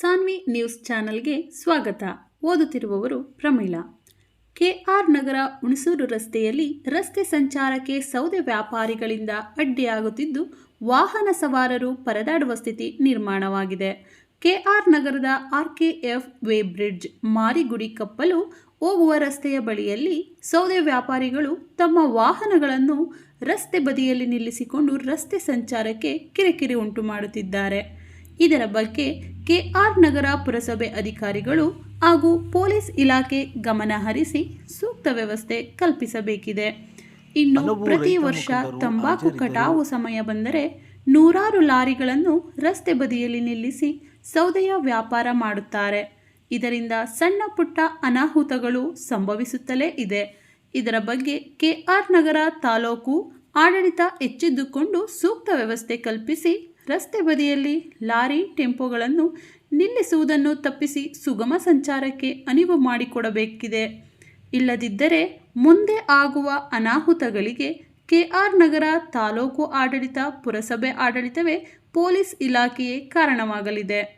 Saanvi news ಚಾನೆಲ್ಗೆ ಸ್ವಾಗತ. ಓದುತ್ತಿರುವವರು ಪ್ರಮೀಳಾ. ಕೆಆರ್ ನಗರ ಹುಣಸೂರು ರಸ್ತೆಯಲ್ಲಿ ರಸ್ತೆ ಸಂಚಾರಕ್ಕೆ ಸೌದೆ ವ್ಯಾಪಾರಿಗಳಿಂದ ಅಡ್ಡಿಯಾಗುತ್ತಿದ್ದು, ವಾಹನ ಸವಾರರು ಪರದಾಡುವ ಸ್ಥಿತಿ ನಿರ್ಮಾಣವಾಗಿದೆ. ಕೆಆರ್ ನಗರದ ಆರ್ಕೆಎಫ್ ವೇ ಬ್ರಿಡ್ಜ್ ಮಾರಿಗುಡಿ ಕಪ್ಪಲು ಹೋಗುವ ರಸ್ತೆಯ ಬಳಿಯಲ್ಲಿ ಸೌದೆ ವ್ಯಾಪಾರಿಗಳು ತಮ್ಮ ವಾಹನಗಳನ್ನು ರಸ್ತೆ ಬದಿಯಲ್ಲಿ ನಿಲ್ಲಿಸಿಕೊಂಡು ರಸ್ತೆ ಸಂಚಾರಕ್ಕೆ ಕಿರಿಕಿರಿ ಉಂಟು ಮಾಡುತ್ತಿದ್ದಾರೆ. ಇದರ ಬಗ್ಗೆ ಕೆಆರ್ ನಗರ ಪುರಸಭೆ ಅಧಿಕಾರಿಗಳು ಹಾಗೂ ಪೊಲೀಸ್ ಇಲಾಖೆ ಗಮನ ಹರಿಸಿ ಸೂಕ್ತ ವ್ಯವಸ್ಥೆ ಕಲ್ಪಿಸಬೇಕಿದೆ. ಇನ್ನು ಪ್ರತಿ ವರ್ಷ ತಂಬಾಕು ಕಟಾವು ಸಮಯ ಬಂದರೆ ನೂರಾರು ಲಾರಿಗಳನ್ನು ರಸ್ತೆ ಬದಿಯಲ್ಲಿ ನಿಲ್ಲಿಸಿ ಸೌದೆಯ ವ್ಯಾಪಾರ ಮಾಡುತ್ತಾರೆ. ಇದರಿಂದ ಸಣ್ಣ ಪುಟ್ಟ ಅನಾಹುತಗಳು ಸಂಭವಿಸುತ್ತಲೇ ಇದೆ. ಇದರ ಬಗ್ಗೆ ಕೆಆರ್ ನಗರ ತಾಲೂಕು ಆಡಳಿತ ಎಚ್ಚೆದ್ದುಕೊಂಡು ಸೂಕ್ತ ವ್ಯವಸ್ಥೆ ಕಲ್ಪಿಸಿ ರಸ್ತೆ ಬದಿಯಲ್ಲಿ ಲಾರಿ ಟೆಂಪೋಗಳನ್ನು ನಿಲ್ಲಿಸುವುದನ್ನು ತಪ್ಪಿಸಿ ಸುಗಮ ಸಂಚಾರಕ್ಕೆ ಅನಿವು ಮಾಡಿಕೊಡಬೇಕಿದೆ. ಇಲ್ಲದಿದ್ದರೆ ಮುಂದೆ ಆಗುವ ಅನಾಹುತಗಳಿಗೆ ಕೆಆರ್ ನಗರ ತಾಲೂಕು ಆಡಳಿತ, ಪುರಸಭೆ ಆಡಳಿತವೇ ಪೊಲೀಸ್ ಇಲಾಖೆಯೇ ಕಾರಣವಾಗಲಿದೆ.